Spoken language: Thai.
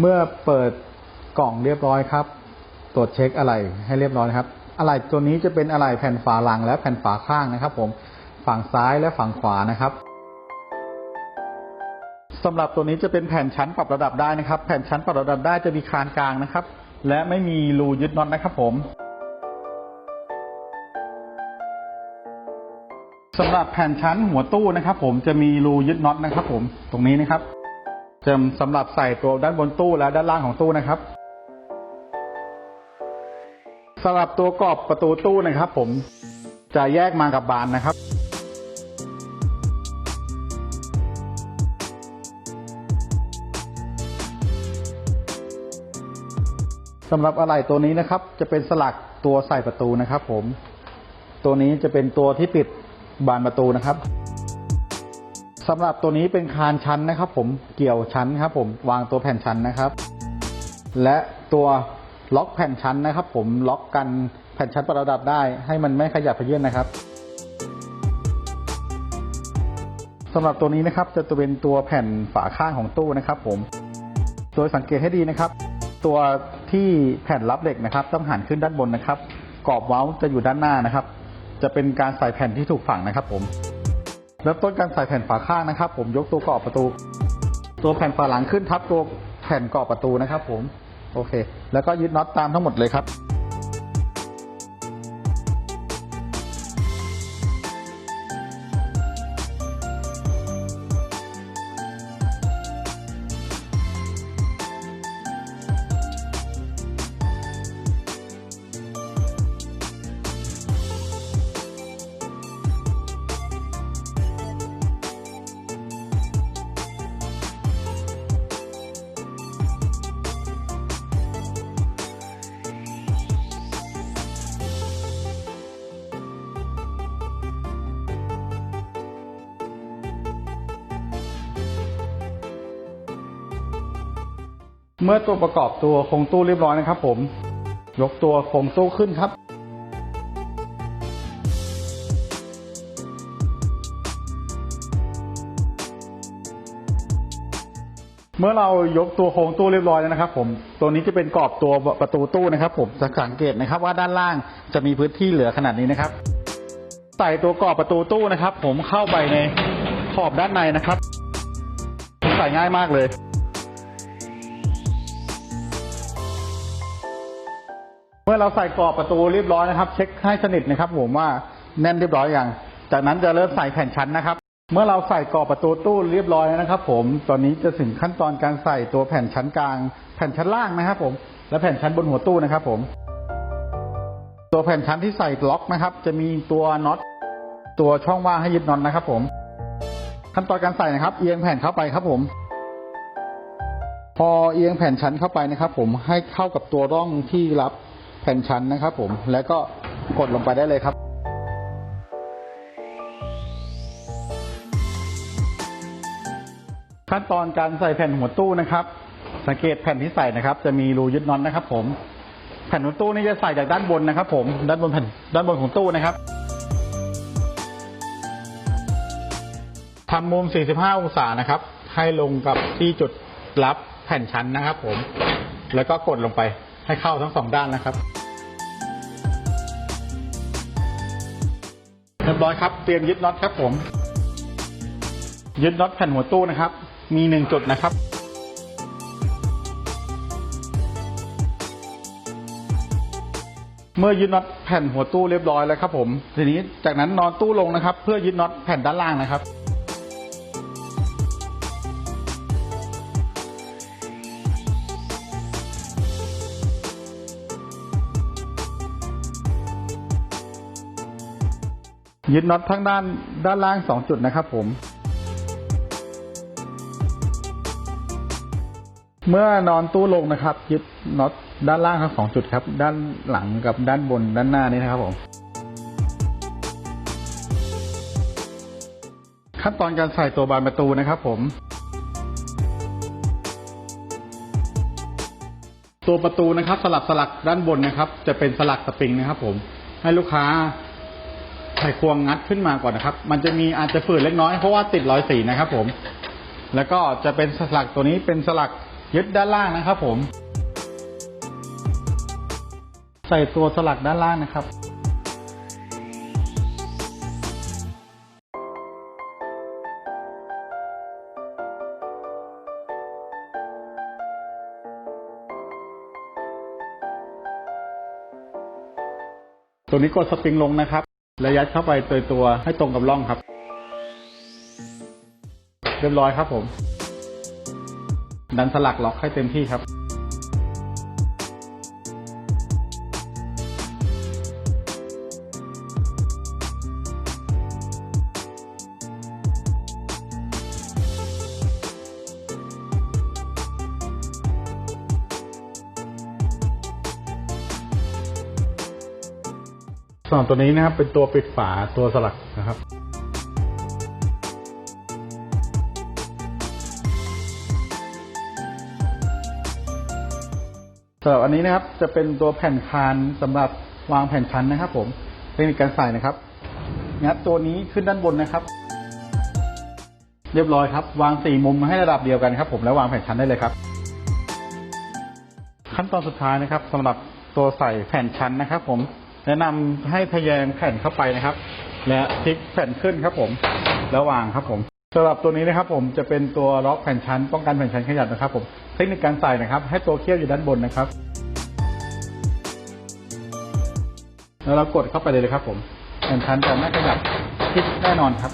เมื่อเปิดกล่องเรียบร้อยครับ ตรวจเช็คอะไรให้เรียบร้อยครับ อะไรตัวนี้จะเป็นอะไรแผ่นฝาหลังและแผ่นฝาข้างนะครับ ผมฝั่งซ้ายและฝั่งขวานะครับสำหรับตัวนี้จะเป็นแผ่นชั้นปรับระดับได้นะครับ แผ่นชั้นปรับระดับได้จะมีคานกลางนะครับ และไม่มีรูยึดน็อตนะครับ ผมสำหรับแผ่นชั้นหัวตู้นะครับ ผมจะมีรูยึดน็อตนะครับ ผมตรงนี้นะครับ จะสำหรับใส่ตัวด้านบนตู้และด้านล่างของตู้นะครับสำหรับตัวกรอบประตูตู้นะครับ ผมจะแยกมากับบานนะครับ สำหรับอะไหล่ตัวนี้นะครับ จะเป็นสลักตัวใส่ประตูนะครับ ผม ตัวนี้จะเป็นตัวที่ปิดบานประตูนะครับ สำหรับตัวนี้เป็นคานชั้นนะครับผมเกี่ยวชั้นครับผมวางตัวแผ่นชั้นนะครับ และตัวล็อกแผ่นชั้นนะครับ ผมล็อกกันแผ่นชั้นประดับได้ ให้มันไม่ขยับเขยื่อนนะครับสำหรับตัวนี้นะครับจะเป็นตัวแผ่นฝาข้างของตู้นะครับ ผมโดยสังเกตให้ดีนะครับ ตัวที่แผ่นรับเหล็กนะครับ ต้องหันขึ้นด้านบนนะครับ กรอบเว้าจะอยู่ด้านหน้านะครับ จะเป็นการใส่แผ่นที่ถูกฝังนะครับ ผม ริ่มต้นการใส่แผ่นฝาข้างนะครับ ผมยกตัวกรอบประตู ตัวแผ่นฝาหลังขึ้นทับตัวแผ่นกรอบประตูนะครับ ผม โอเค แล้วก็ยึดน็อตตามทั้งหมดเลยครับ เมื่อตัวประกอบตัวโครงตู้เรียบร้อยนะครับ ผม ยกตัวโครงตู้ขึ้นครับ เมื่อเรายกตัวโครงตู้เรียบร้อยแล้วนะครับ ผม ตัวนี้จะเป็นกรอบตัวประตูตู้นะครับ ผมจะสังเกตนะครับว่าด้านล่างจะมีพื้นที่เหลือขนาดนี้นะครับ ใส่ตัวกรอบประตูตู้นะครับ ผมเข้าไปในขอบด้านในนะครับ ใส่ง่ายมากเลย เมื่อเราใส่กรอบประตูเรียบร้อยนะครับ เช็คให้สนิทนะครับผมว่าแน่นเรียบร้อยอย่าง จากนั้นจะเริ่มใส่แผ่นชั้นนะครับ เมื่อเราใส่กรอบประตูตู้เรียบร้อยแล้วนะครับ ผมตอนนี้จะถึงขั้นตอนการใส่ตัวแผ่นชั้นกลาง แผ่นชั้นล่างนะครับ ผมและแผ่นชั้นบนหัวตู้นะครับ ผม ตัวแผ่นชั้นที่ใส่ล็อกนะครับ จะมีตัวน็อตตัวช่องว่างให้ยึดน็อตนะครับ ผม ขั้นตอนการใส่นะครับ เอียงแผ่นเข้าไปครับ ผม พอเอียงแผ่นชั้นเข้าไปนะครับ ผมให้เข้ากับตัวร่องที่รับ แผ่นชั้นนะครับผม แล้วก็กดลงไปได้เลยครับขั้นตอนการใส่แผ่นหัวตู้นะครับ สังเกตแผ่นที่ใส่นะครับ จะมีรูยึดน็อตนะครับ ผม แผ่นหัวตู้นี่จะใส่จากด้านบนนะครับ ผม ด้านบนแผ่นด้านบนของตู้นะครับทำมุม 45 องศานะครับ ให้ลงกับที่จุดรับแผ่นชั้นนะครับ ผม แล้วก็กดลงไป ให้เข้าทั้งสองด้านนะครับเรียบร้อยครับ เตรียมยึดน็อตครับผม ยึดน็อตแผ่นหัวตู้นะครับ มีหนึ่งจุดนะครับเมื่อยึดน็อตแผ่นหัวตู้เรียบร้อยแล้วครับผม ทีนี้จากนั้นนอนตู้ลงนะครับ เพื่อยึดน็อตแผ่นด้านล่างนะครับ ยึดน็อตทั้งด้านด้านล่างสองจุดนะครับผม เมื่อนอนตู้ลงนะครับ ยึดน็อตด้านล่างทั้งสองจุดครับ ด้านหลังกับด้านบนด้านหน้านี้นะครับผม ขั้นตอนการใส่ตัวบานประตูนะครับผม ตัวประตูนะครับ สลับสลักด้านบนนะครับ จะเป็นสลักสปริงนะครับผม ให้ลูกค้า ไขควงงัดขึ้นมาก่อนนะครับ มันจะมีอาจจะฝืดเล็กน้อยเพราะว่าติดรอยสีนะครับผม แล้วก็จะเป็นสลักตัวนี้เป็นสลักยึดด้านล่างนะครับ ผม ใส่ตัวสลักด้านล่างนะครับตัวนี้กดสปริงลงนะครับ แล้วยัดเข้าไปตัวตัวให้ตรงกับร่องครับ เรียบร้อยครับผม ดันสลักล็อกให้เต็มที่ครับ สองตัวนี้นะครับเป็นตัวปิดฝาตัวสลักนะครับ สำหรับอันนี้นะครับจะเป็นตัวแผ่นคานสำหรับวางแผ่นชั้นนะครับ ผมเทคนิคการใส่นะครับงัดตัวนี้ขึ้นด้านบนนะครับ เรียบร้อยครับ วางสี่มุมให้ระดับเดียวกันครับ ผมแล้ววางแผ่นชั้นได้เลยครับ ขั้นตอนสุดท้ายนะครับสำหรับตัวใส่แผ่นชั้นนะครับ ผม แนะนำให้ทะแยงแผ่นเข้าไปนะครับ และพลิกแผ่นขึ้นครับ ผมแล้ววางครับผมสำหรับตัวนี้นะครับ ผมจะเป็นตัวล็อกแผ่นชั้น ป้องกันแผ่นชั้นขยับนะครับ ผมเทคนิคการใส่นะครับ ให้ตัวเคี้ยวอยู่ด้านบนนะครับ แล้วเรากดเข้าไปเลยเลยครับ ผมแผ่นชั้นจะไม่ขยับพลิกแน่นอนครับ